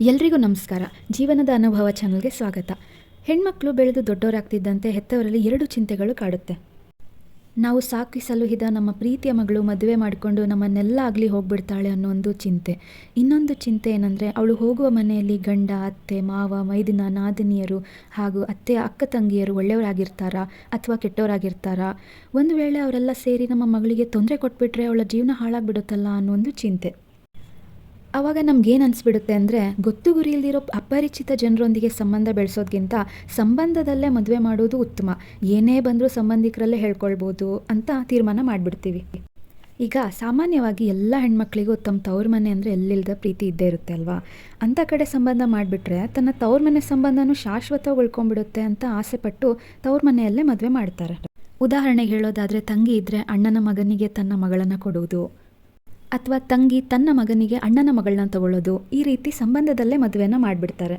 ಎಲ್ರಿಗೂ ನಮಸ್ಕಾರ. ಜೀವನದ ಅನುಭವ ಚಾನಲ್ಗೆ ಸ್ವಾಗತ. ಹೆಣ್ಮಕ್ಳು ಬೆಳೆದು ದೊಡ್ಡವರಾಗ್ತಿದ್ದಂತೆ ಹೆತ್ತವರಲ್ಲಿ ಎರಡು ಚಿಂತೆಗಳು ಕಾಡುತ್ತೆ. ನಾವು ಸಾಕಿ ಸಲುಹಿದ ನಮ್ಮ ಪ್ರೀತಿಯ ಮಗಳು ಮದುವೆ ಮಾಡಿಕೊಂಡು ನಮ್ಮನ್ನೆಲ್ಲ ಆಗಲಿ ಹೋಗ್ಬಿಡ್ತಾಳೆ ಅನ್ನೋ ಒಂದು ಚಿಂತೆ. ಇನ್ನೊಂದು ಚಿಂತೆ ಏನಂದರೆ ಅವಳು ಹೋಗುವ ಮನೆಯಲ್ಲಿ ಗಂಡ, ಅತ್ತೆ, ಮಾವ, ಮೈದಿನ, ನಾದಿನಿಯರು ಹಾಗೂ ಅತ್ತೆಯ ಅಕ್ಕ ತಂಗಿಯರು ಒಳ್ಳೆಯವರಾಗಿರ್ತಾರಾ ಅಥವಾ ಕೆಟ್ಟವರಾಗಿರ್ತಾರಾ? ಒಂದು ವೇಳೆ ಅವರೆಲ್ಲ ಸೇರಿ ನಮ್ಮ ಮಗಳಿಗೆ ತೊಂದರೆ ಕೊಟ್ಬಿಟ್ರೆ ಅವಳ ಜೀವನ ಹಾಳಾಗ್ಬಿಡುತ್ತಲ್ಲ ಅನ್ನೋ ಒಂದು ಚಿಂತೆ. ಆವಾಗ ನಮ್ಗೇನು ಅನ್ಸ್ಬಿಡುತ್ತೆ ಅಂದರೆ ಗೊತ್ತು ಗುರಿ ಇಲ್ದಿರೋ ಅಪರಿಚಿತ ಜನರೊಂದಿಗೆ ಸಂಬಂಧ ಬೆಳೆಸೋದ್ಗಿಂತ ಸಂಬಂಧದಲ್ಲೇ ಮದುವೆ ಮಾಡೋದು ಉತ್ತಮ. ಏನೇ ಬಂದರೂ ಸಂಬಂಧಿಕರಲ್ಲೇ ಹೇಳ್ಕೊಳ್ಬೋದು ಅಂತ ತೀರ್ಮಾನ ಮಾಡಿಬಿಡ್ತೀವಿ. ಈಗ ಸಾಮಾನ್ಯವಾಗಿ ಎಲ್ಲ ಹೆಣ್ಮಕ್ಳಿಗೂ ತಮ್ಮ ತವ್ರ ಮನೆ ಅಂದರೆ ಎಲ್ಲಿಲ್ಲದ ಪ್ರೀತಿ ಇದ್ದೇ ಇರುತ್ತೆ ಅಲ್ವಾ? ಅಂಥ ಕಡೆ ಸಂಬಂಧ ಮಾಡಿಬಿಟ್ರೆ ತನ್ನ ತವ್ರ ಮನೆ ಸಂಬಂಧನೂ ಶಾಶ್ವತವಾಗಿ ಉಳ್ಕೊಂಡ್ಬಿಡುತ್ತೆ ಅಂತ ಆಸೆಪಟ್ಟು ತವ್ರ ಮನೆಯಲ್ಲೇ ಮದುವೆ ಮಾಡ್ತಾರೆ. ಉದಾಹರಣೆಗೆ ಹೇಳೋದಾದರೆ ತಂಗಿ ಇದ್ದರೆ ಅಣ್ಣನ ಮಗನಿಗೆ ತನ್ನ ಮಗಳನ್ನು ಕೊಡುವುದು ಅಥವಾ ತಂಗಿ ತನ್ನ ಮಗನಿಗೆ ಅಣ್ಣನ ಮಗಳನ್ನ ತಗೊಳ್ಳೋದು, ಈ ರೀತಿ ಸಂಬಂಧದಲ್ಲೇ ಮದುವೆಯನ್ನು ಮಾಡಿಬಿಡ್ತಾರೆ.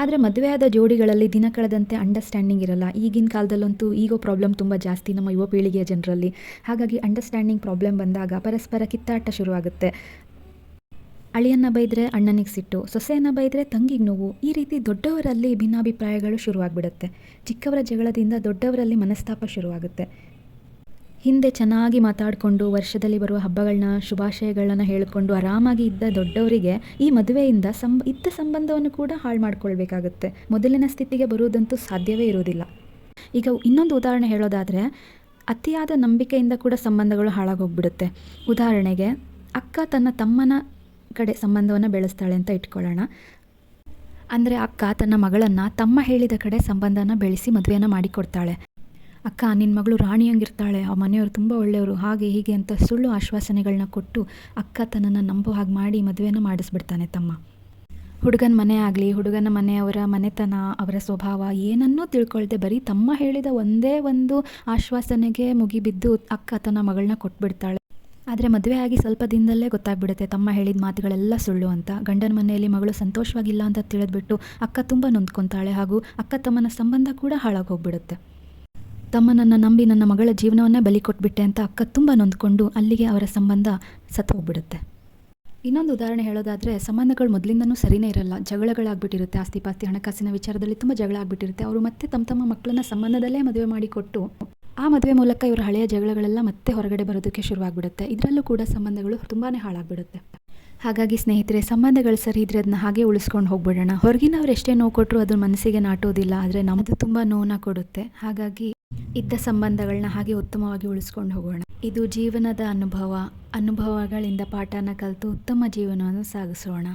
ಆದರೆ ಮದುವೆಯಾದ ಜೋಡಿಗಳಲ್ಲಿ ದಿನ ಕಳೆದಂತೆ ಅಂಡರ್ಸ್ಟ್ಯಾಂಡಿಂಗ್ ಇರಲ್ಲ. ಈಗಿನ ಕಾಲದಲ್ಲಂತೂ ಈಗೋ ಪ್ರಾಬ್ಲಮ್ ತುಂಬ ಜಾಸ್ತಿ ನಮ್ಮ ಯುವ ಪೀಳಿಗೆಯ ಜನರಲ್ಲಿ. ಹಾಗಾಗಿ ಅಂಡರ್ಸ್ಟ್ಯಾಂಡಿಂಗ್ ಪ್ರಾಬ್ಲಮ್ ಬಂದಾಗ ಪರಸ್ಪರ ಕಿತ್ತಾಟ ಶುರುವಾಗುತ್ತೆ. ಅಳಿಯನ್ನ ಬೈದರೆ ಅಣ್ಣನಿಗೆ ಸಿಟ್ಟು, ಸೊಸೆಯನ್ನು ಬೈದರೆ ತಂಗಿಗೆ ನೋವು, ಈ ರೀತಿ ದೊಡ್ಡವರಲ್ಲಿ ಭಿನ್ನಾಭಿಪ್ರಾಯಗಳು ಶುರುವಾಗ್ಬಿಡುತ್ತೆ. ಚಿಕ್ಕವರ ಜಗಳದಿಂದ ದೊಡ್ಡವರಲ್ಲಿ ಮನಸ್ತಾಪ ಶುರುವಾಗುತ್ತೆ. ಹಿಂದೆ ಚೆನ್ನಾಗಿ ಮಾತಾಡಿಕೊಂಡು ವರ್ಷದಲ್ಲಿ ಬರುವ ಹಬ್ಬಗಳನ್ನ, ಶುಭಾಶಯಗಳನ್ನ ಹೇಳಿಕೊಂಡು ಆರಾಮಾಗಿ ಇದ್ದ ದೊಡ್ಡವರಿಗೆ ಈ ಮದುವೆಯಿಂದ ಸಂ ಇದ್ದ ಸಂಬಂಧವನ್ನು ಕೂಡ ಹಾಳು ಮಾಡ್ಕೊಳ್ಬೇಕಾಗುತ್ತೆ. ಮೊದಲಿನ ಸ್ಥಿತಿಗೆ ಬರುವುದಂತೂ ಸಾಧ್ಯವೇ ಇರುವುದಿಲ್ಲ. ಈಗ ಇನ್ನೊಂದು ಉದಾಹರಣೆ ಹೇಳೋದಾದರೆ, ಅತಿಯಾದ ನಂಬಿಕೆಯಿಂದ ಕೂಡ ಸಂಬಂಧಗಳು ಹಾಳಾಗೋಗ್ಬಿಡುತ್ತೆ. ಉದಾಹರಣೆಗೆ, ಅಕ್ಕ ತನ್ನ ತಮ್ಮನ ಕಡೆ ಸಂಬಂಧವನ್ನು ಬೆಳೆಸ್ತಾಳೆ ಅಂತ ಇಟ್ಕೊಳ್ಳೋಣ. ಅಂದರೆ ಅಕ್ಕ ತನ್ನ ಮಗಳನ್ನು ತಮ್ಮ ಹೇಳಿದ ಕಡೆ ಸಂಬಂಧನ ಬೆಳೆಸಿ ಮದುವೆಯನ್ನು ಮಾಡಿಕೊಡ್ತಾಳೆ. ಅಕ್ಕ ನಿನ್ನ ಮಗಳು ರಾಣಿಯಂಗಿರ್ತಾಳೆ ಆ ಮನೆಯವರು ತುಂಬ ಒಳ್ಳೆಯವರು, ಹಾಗೆ ಹೀಗೆ ಅಂತ ಸುಳ್ಳು ಆಶ್ವಾಸನೆಗಳನ್ನ ಕೊಟ್ಟು ಅಕ್ಕ ತನ್ನನ್ನು ನಂಬೋ ಹಾಗೆ ಮಾಡಿ ಮದುವೆನ ಮಾಡಿಸ್ಬಿಡ್ತಾನೆ ತಮ್ಮ. ಹುಡುಗನ ಮನೆ ಆಗಲಿ, ಹುಡುಗನ ಮನೆಯವರ ಮನೆತನ, ಅವರ ಸ್ವಭಾವ ಏನನ್ನೂ ತಿಳ್ಕೊಳ್ದೆ ಬರೀ ತಮ್ಮ ಹೇಳಿದ ಒಂದೇ ಒಂದು ಆಶ್ವಾಸನೆಗೆ ಮುಗಿಬಿದ್ದು ಅಕ್ಕ ತನ್ನ ಮಗಳನ್ನ ಕೊಟ್ಬಿಡ್ತಾಳೆ. ಆದರೆ ಮದುವೆ ಆಗಿ ಸ್ವಲ್ಪ ದಿನದಲ್ಲೇ ಗೊತ್ತಾಗ್ಬಿಡುತ್ತೆ ತಮ್ಮ ಹೇಳಿದ ಮಾತುಗಳೆಲ್ಲ ಸುಳ್ಳು ಅಂತ. ಗಂಡನ ಮನೆಯಲ್ಲಿ ಮಗಳು ಸಂತೋಷವಾಗಿಲ್ಲ ಅಂತ ತಿಳಿದ್ಬಿಟ್ಟು ಅಕ್ಕ ತುಂಬ ನೊಂದ್ಕೊತಾಳೆ ಹಾಗೂ ಅಕ್ಕ ತಮ್ಮನ ಸಂಬಂಧ ಕೂಡ ಹಾಳಾಗೋಗ್ಬಿಡುತ್ತೆ ತಮ್ಮನನ್ನು ನಂಬಿ ನನ್ನ ಮಗಳ ಜೀವನವನ್ನೇ ಬಲಿ ಕೊಟ್ಬಿಟ್ಟೆ ಅಂತ ಅಕ್ಕ ತುಂಬ ನೊಂದ್ಕೊಂಡು ಅಲ್ಲಿಗೆ ಅವರ ಸಂಬಂಧ ಸತ್ತು ಹೋಗ್ಬಿಡುತ್ತೆ. ಇನ್ನೊಂದು ಉದಾಹರಣೆ ಹೇಳೋದಾದರೆ, ಸಂಬಂಧಗಳು ಮೊದಲಿಂದನೂ ಸರಿನೇ ಇರಲ್ಲ. ಜಗಳಗಳಾಗ್ಬಿಟ್ಟಿರುತ್ತೆ ಆಸ್ತಿ ಪಾಸ್ತಿ ಹಣಕಾಸಿನ ವಿಚಾರದಲ್ಲಿ ತುಂಬ ಜಗಳ ಆಗ್ಬಿಟ್ಟಿರುತ್ತೆ ಅವರು ಮತ್ತೆ ತಮ್ಮ ತಮ್ಮ ಮಕ್ಕಳನ್ನ ಸಂಬಂಧದಲ್ಲೇ ಮದುವೆ ಮಾಡಿಕೊಟ್ಟು, ಆ ಮದುವೆ ಮೂಲಕ ಇವರ ಹಳೆಯ ಜಗಳಗಳೆಲ್ಲ ಮತ್ತೆ ಹೊರಗಡೆ ಬರೋದಕ್ಕೆ ಶುರುವಾಗ್ಬಿಡುತ್ತೆ. ಇದರಲ್ಲೂ ಕೂಡ ಸಂಬಂಧಗಳು ತುಂಬಾ ಹಾಳಾಗ್ಬಿಡುತ್ತೆ. ಹಾಗಾಗಿ ಸ್ನೇಹಿತರೆ, ಸಂಬಂಧಗಳು ಸರಿ ಇದ್ರೆ ಅದನ್ನ ಹಾಗೆ ಉಳಿಸ್ಕೊಂಡು ಹೋಗ್ಬಿಡೋಣ. ಹೊರಗಿನವ್ರು ಎಷ್ಟೇ ನೋವು ಕೊಟ್ಟರು ಅದು ಮನಸ್ಸಿಗೆ ನಾಟೋದಿಲ್ಲ, ಆದರೆ ನಮ್ಮದು ತುಂಬ ನೋವನ್ನ ಕೊಡುತ್ತೆ. ಹಾಗಾಗಿ ಇದ್ದ ಸಂಬಂಧಗಳನ್ನ ಹಾಗೆ ಉತ್ತಮವಾಗಿ ಉಳಿಸ್ಕೊಂಡು ಹೋಗೋಣ. ಇದು ಜೀವನದ ಅನುಭವ. ಅನುಭವಗಳಿಂದ ಪಾಠನ ಕಲಿತು ಉತ್ತಮ ಜೀವನವನ್ನು ಸಾಗಿಸೋಣ.